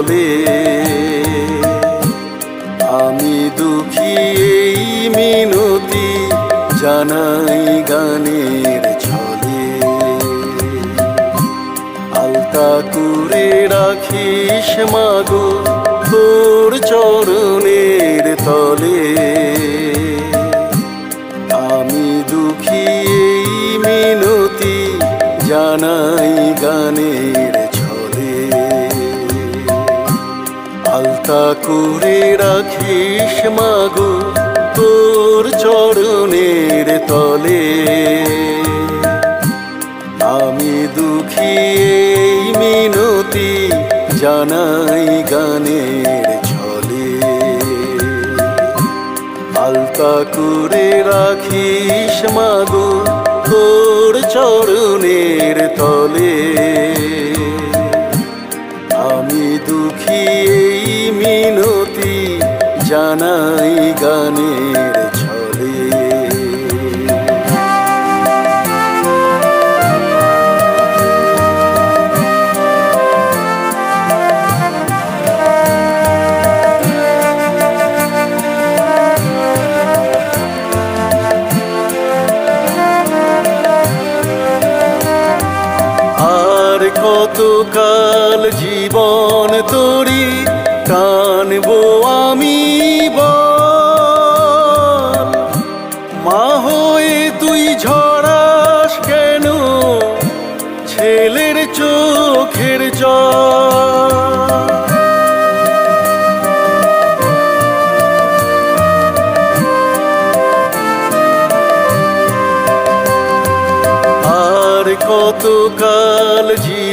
তলে আমি দুঃখী এই মিনতি জানাই গানের ছলে। আলতা করে রাখিস মাগো তোর চরণের তলে। আমি দুঃখী এই মিনতি জানাই গানের আলতা করে রাখিস মাগো তোর চরণের তলে। আমি দুঃখী এই মিনতি জানাই গানের ছলে। আলতা করে রাখিস মাগো তোর চরণের তলে। জানাই গানের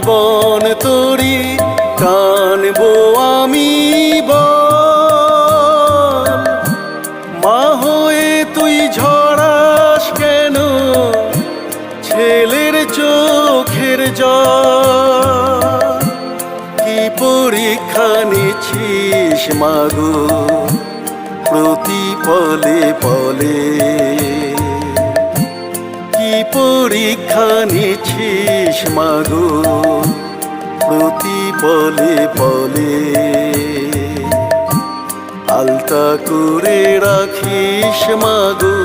জীবন তরি টানবো আমি বল। মা হয়ে তুই ঝরাস কেন? ছেলের চোখের জল। কি পরীক্ষা নিচ্ছিস মাগো প্রতি পলে পলে পরীক্ষা নিচ্ছিস, মাগো। প্রতি পলে পলে আলতা করে রাখিস, মাগো,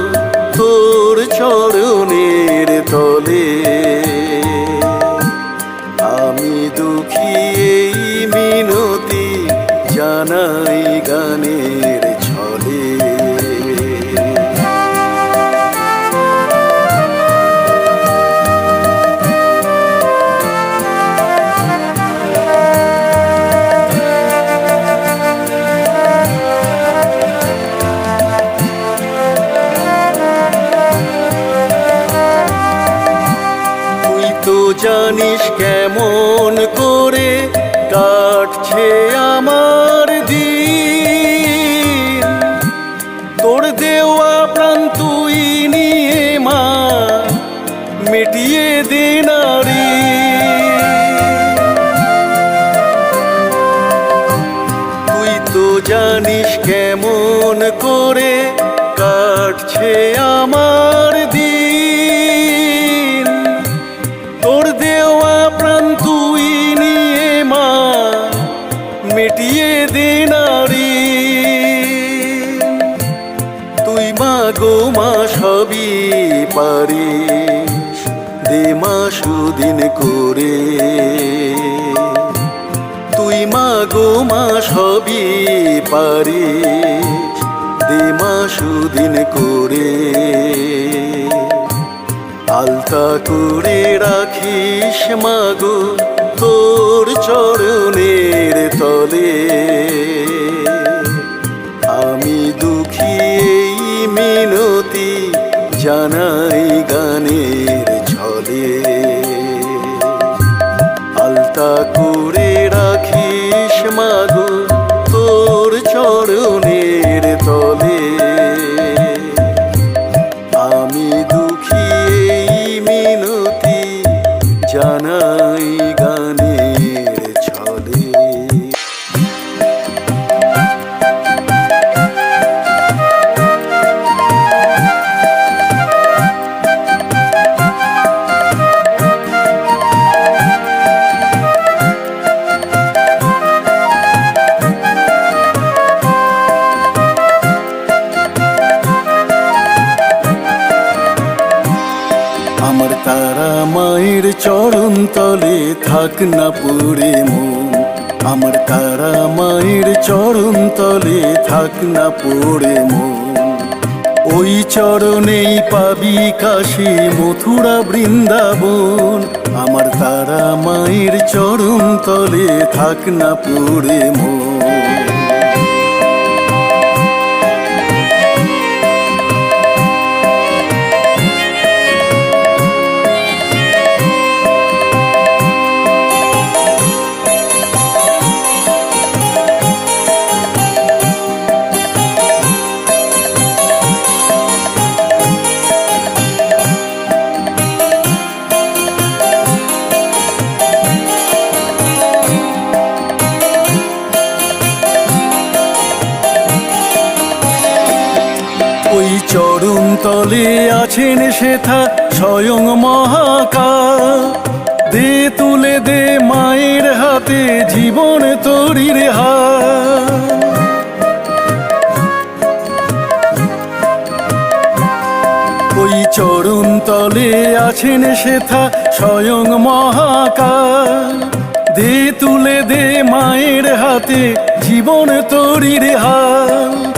তোর চরণের তলে। আমি দুঃখী এই মিনতি জানাই গানের তুই মা গো মা, সবই পারিস। দে মা, সুদিন করে। তুই মা গো মা, সবই পারিস। দে মা, সুদিন করে। আলতা করে রাখিস মাগো, তোর চরণের তলে। জানাই গানের ছলে আলতা করে রাখিস মাগো তোর চরণের তলে। থাক না পুরে মন। আমার তারা মায়ের চরণ তলে থাক না পড়ে মন। ওই চরণেই পাবি কাশি মথুরা বৃন্দাবন। আমার তারা মায়ের চরণ তলে থাক না পড়ে মন। তলে আছেন সেথা স্বয়ং মহাকাল। দে তুলে দে মায়ের হাতে জীবন তরির হাত ওই চরণ তলে আছেন সেথা স্বয়ং মহাকাল। দে তুলে দে মায়ের হাতে জীবন তরির তারা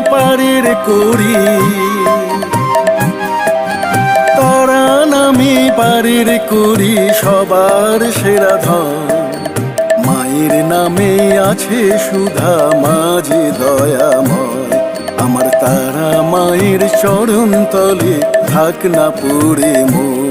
পারের করি। তারা নামে পারের করি, সবার সেরা ধন। মায়ের নামে আছে সুধা, মাঝে দয়াময়। আমার তারা মায়ের চরণ তলে, থাক না পড়ে মন।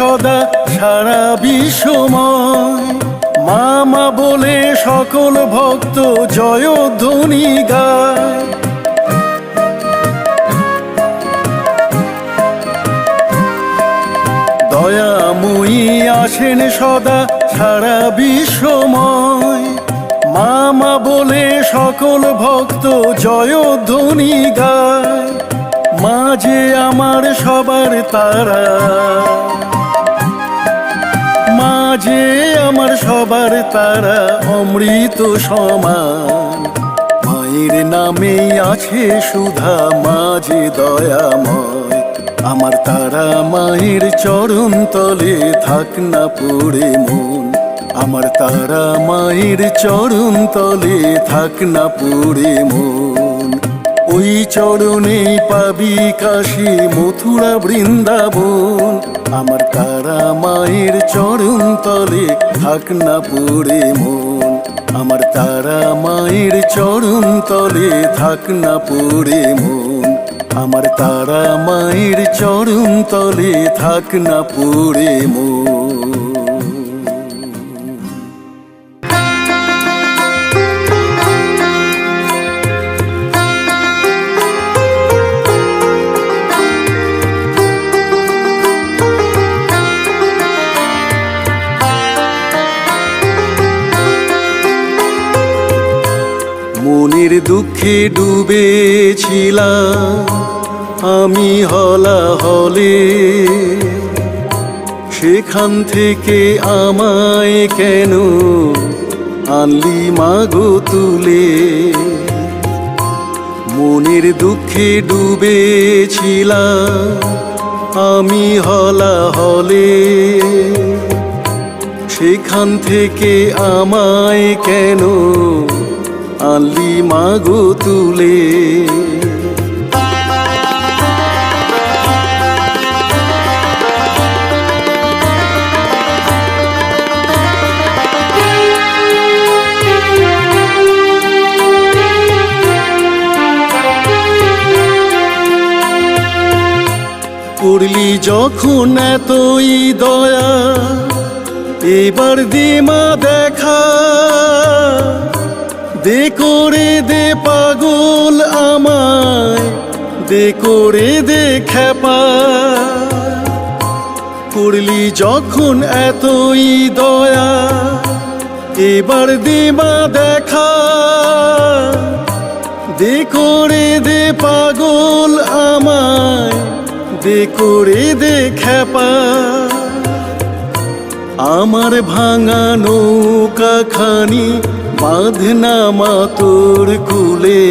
সদা সারা বিশ্বময় মামা বলে সকল ভক্ত জয়ধ্বনি গায়। দয়াময়ী আছেন সদা সারা বিশ্বময় মামা বলে সকল ভক্ত জয়ধ্বনি গায়। মাঝে আমার সবার তারা। মাঝে আমার সবার তারা অমৃত সমান। মায়ের নামে আছে সুধা, মাঝে দয়াময়। আমার তারা মায়ের চরণ তলে থাক না পড়ে মন। আমার তারা মায়ের চরণ তলে থাক না পড়ে মন। ওই চরণে পাবি কাশী মথুরা বৃন্দাবন। আমার তারা মায়ের চরণ তলে থাক না পড়ে মন। আমার তারা মায়ের চরণ তলে থাক না পড়ে মন। আমার তারা মায়ের চরণ তলে থাক না পড়ে মন। দুঃখে ডুবেছিলাম। আমি হলা হলে সেখান থেকে আমায় কেন আনলি মাগো তুলে? মনের দুঃখে ডুবেছিলাম। আমি হলা হলে সেখান থেকে আমায় কেন আনলি মাগো তুলে। করলি যখন এতই দয়া এবার দিমা দেখা। দে করে দে পাগল আমায়, দে করে দে খেপা করলি যখন এতই দয়া, এবার দেবা দেখা। দে করে দে পাগল আমায়, দে করে দে খেপা আমার ভাঙা নৌকা খানি বাঁধনা মাতোর কুলে।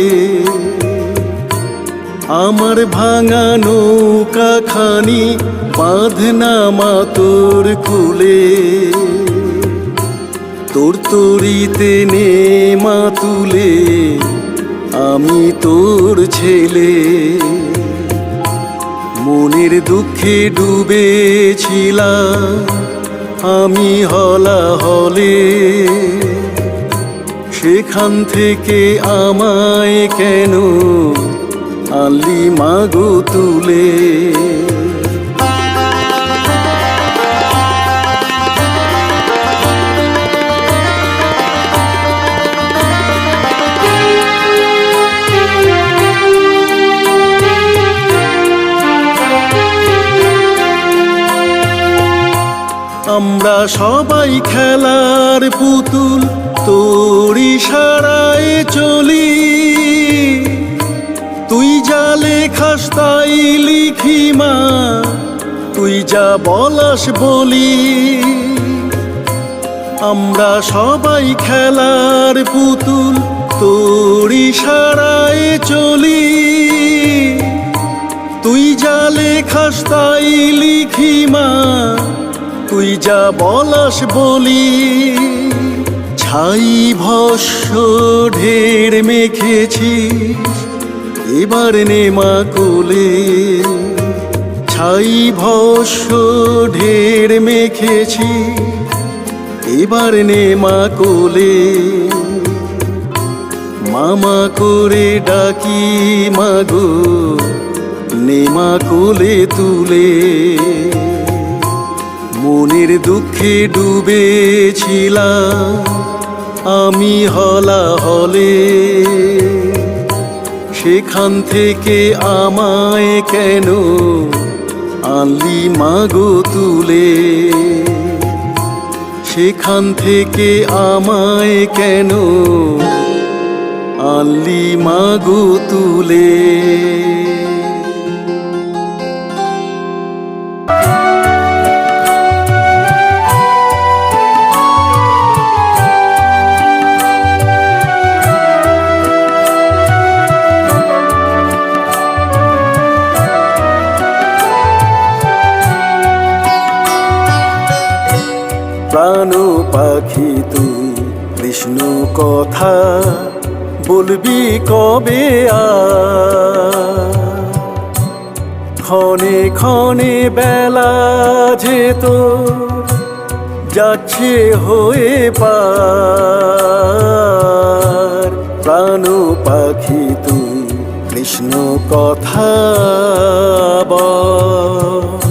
আমার ভাঙা নৌকা খানি বাঁধনা মাতোর কুলে। তোর তরিতে নে মা তুলে, আমি তোর ছেলে। মনের দুঃখে ডুবেছিলাম, আমি হলা হলে সেখান থেকে আমায় কেন আলি মাগো তুলে? আমরা সবাই খেলার পুতুল তোর ইশারায় চলি। তুই যা লেখাস তাই লিখি মা, তুই যা বলাস বলি। আমরা সবাই খেলার পুতুল তোর ইশারায় চলি। তুই যা লেখাস তাই লিখি মা, তুই যা বলাস বলি। ছাই ভস্য ঢের মেখেছিস এবার নেমা কোলে। ছাই ভস্য ঢের মেখেছি, এবার নেমা কোলে। মামা করে ডাকি, মাগো, নেমা কোলে তুলে। মনের দুঃখে ডুবেছিলাম আমি হলা হলে সেখান থেকে আমায় কেন আনলি মাগো তুলে? সেখান থেকে আমায় কেন আনলি মাগো তুলে? প্রাণ পাখি তুই, কৃষ্ণ কথা বলবি কবে ক্ষণে ক্ষণে বেলা তো যাচ্ছে হয়ে পার। পাখি তুই, কৃষ্ণ কথা বল।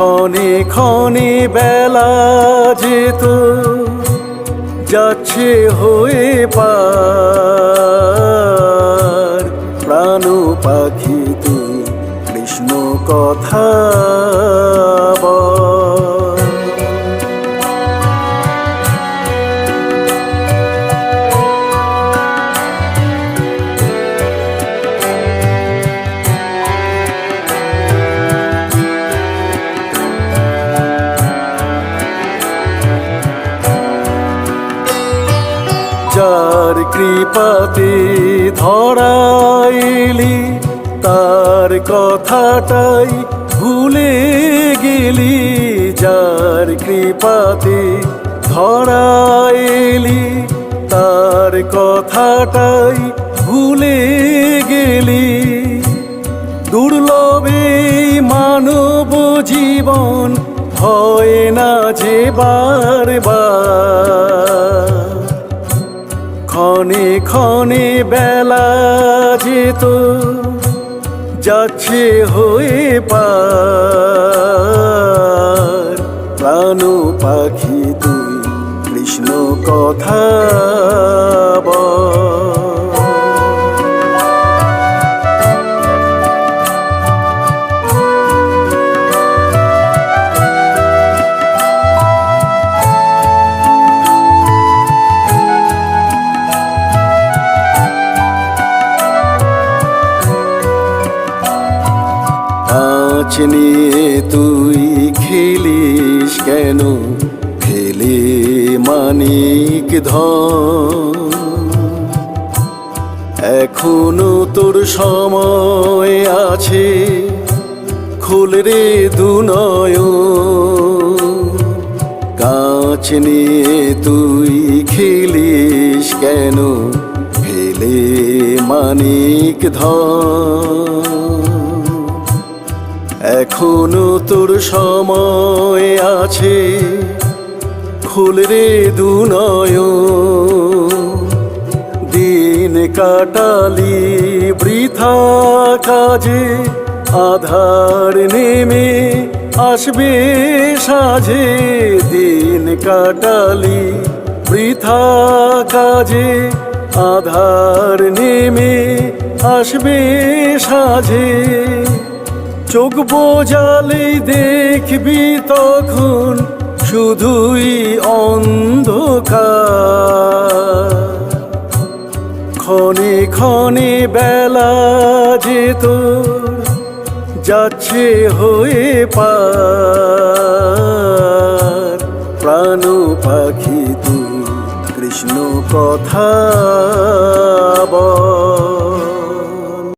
ক্ষণে ক্ষণে বেলা যেত যাচ্ছে হয়ে পার প্রাণ পাখি তুই কৃষ্ণ কথা। কৃপাতে ধরাইলি, তার কথাটাই ভুলে গেলি, যার কৃপাতে ধরাইলি, তার কথাটাই ভুলে গেলি। দুর্লভে মানব জীবন হয় না যে বারবার। ক্ষণে ক্ষণে বেলা যেত যাচ্ছে হয়ে পার প্রাণ পাখি তুই কৃষ্ণ কথা। এখনও তোর সময় আছে, খুল রে দুনয় কাঁচ নিয়ে তুই খেলিস কেন? ফেলে মানিক ধন। এখনও তোর সময় আছে খুল রে দুনয় দিন কাটালি বৃথা কাজে, আধার নেমে আসবে সাজে। দিন কাটালি বৃথা কাজে, আধার নেমে আসবে সাজে। চোখ বোজালেই দেখবি তখন শুধুই অন্ধকার। ক্ষণে ক্ষণে বেলা যে তোর যাচ্ছে হয়ে পার। প্রাণ পাখি তুই কৃষ্ণ কথা বল।